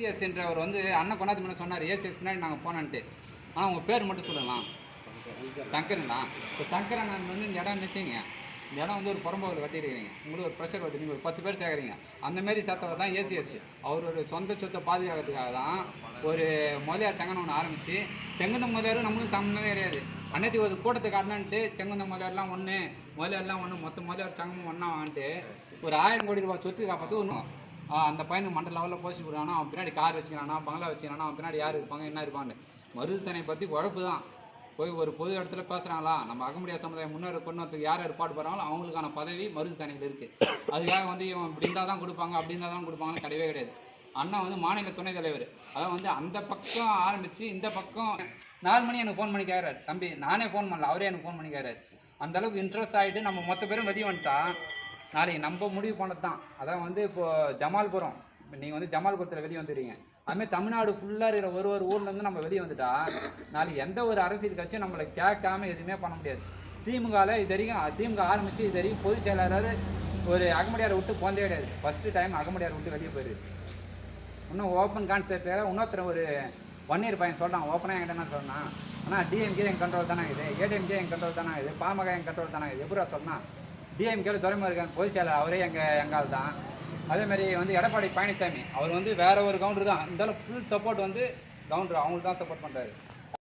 ACS என்றவர் வந்து அண்ணன் கொண்டாந்து முன்னாடி சொன்னார் ஏசிஎஸ் பின்னாடி நாங்கள் போனான்ட்டு. ஆனால் உங்கள் பேர் மட்டும் சொல்லலாம். சங்கரண்ணா இப்போ சங்கரன் அண்ணன் வந்து இந்த இடம் நினச்சிங்க. இந்த இடம் வந்து ஒரு புறம்போவில் கட்டிருக்கிறீங்க உங்களுக்கு ஒரு ப்ரெஷர் வருது நீங்கள் ஒரு பத்து பேர் சேர்க்குறீங்க. அந்தமாரி சேர்த்தவர் தான் ஏசிஎஸ் அவரோட சொந்த சொத்தை பாதுகாக்கிறதுக்காக தான் ஒரு முதலியார் சங்கனம் ஒன்று ஆரம்பித்து செங்கந்த முதலியாரும் நம்மளும் சம்மந்தமே கிடையாது. அன்னைக்கு ஒரு கூட்டத்தை காட்டினான்ட்டு செங்கந்த முதலியார்லாம் ஒன்று முதலியார்லாம் ஒன்று மொத்த முதலியார் சங்கமும் ஒன்றா வாங்கிட்டு ஒரு ஆயிரம் கோடி ரூபாய் சொத்து காப்பாற்று ஒன்றும் அந்த பையனுக்கு மண்டல லெவலில் போச்சு போடுறானா அவன் பின்னாடி கார் வச்சுக்கிறானா பங்களா வச்சுக்கிறானா அவன் பின்னாடி யார் இருப்பாங்க என்ன இருப்பான்னு. மருதுசனை பற்றி உழப்பு தான். போய் ஒரு பொது இடத்துல பேசுகிறாங்களா நம்ம அகமுடியா சமுதாயம் முன்னேற கொண்டு வரதுக்கு யார் ஏற்பாடு பாடு போகிறாங்களோ அவங்களுக்கான பதவி மருதுசனையில் இருக்குது அதுக்காக வந்து இவன் இப்படி இருந்தால் தான் கொடுப்பாங்க அப்படி இருந்தால் தான் கொடுப்பாங்கன்னு கிடையவே கிடையாது. அண்ணா வந்து மாநில துணைத் தலைவர். அதான் வந்து அந்த பக்கம் ஆரம்பித்து இந்த பக்கம் நாலு மணி எனக்கு ஃபோன் பண்ணி கேட்குறாரு தம்பி நானே ஃபோன் பண்ணல அவரே எனக்கு ஃபோன் பண்ணி கேட்குறாரு அந்தளவுக்கு இன்ட்ரெஸ்ட் ஆகிட்டு நம்ம மொத்த பேரும் வெளியே வந்துட்டா. நாளைக்கு நம்ம முடிவு பண்ணது தான் அதான் வந்து இப்போது ஜமால்புரம். நீங்கள் வந்து ஜமால்புரத்தில் வெளியே வந்துடுறீங்க அதுமாதிரி தமிழ்நாடு ஃபுல்லாக இருக்கிற ஒரு ஒரு ஊர்லேருந்து நம்ம வெளியே வந்துட்டா நாளைக்கு எந்த ஒரு அரசியல் கட்சியும் நம்மளை கேட்காம எதுவுமே பண்ண முடியாது. திமுகவில் இது வரைக்கும் திமுக ஆரம்பித்து இது வரைக்கும் பொதுச் செயலாளர் ஒரு அகமடியாரை விட்டு போந்தே கிடையாது. ஃபஸ்ட்டு டைம் அகமடியாரை விட்டு வெளியே போயிடுது. இன்னும் ஓப்பன் கான்செப்டில் இன்னொருத்தர் ஒரு ஒன் இயர் பையன் சொல்கிறான் ஓப்பனாக என்கிட்ட என்ன சொன்னான் ஆனால் டிஎம்கே என் கண்ட்ரோல் தானே இது. ஏடிஎம்கே என் கண்ட்ரோல் தானே இது. பாமக என் கண்ட்ரோல் தானே இது. எப்படா சொன்னான்? டிஎம்கேல துறைமுருகன் பொதுச் செயலர் அவரே எங்கள் எங்கால் தான். அதேமாதிரி வந்து எடப்பாடி பழனிசாமி அவர் வந்து வேற ஒரு கவுண்டர் தான். இருந்தாலும் ஃபுல் சப்போர்ட் வந்து கவுண்டர். அவங்களுக்கு தான் சப்போர்ட் பண்ணுறாரு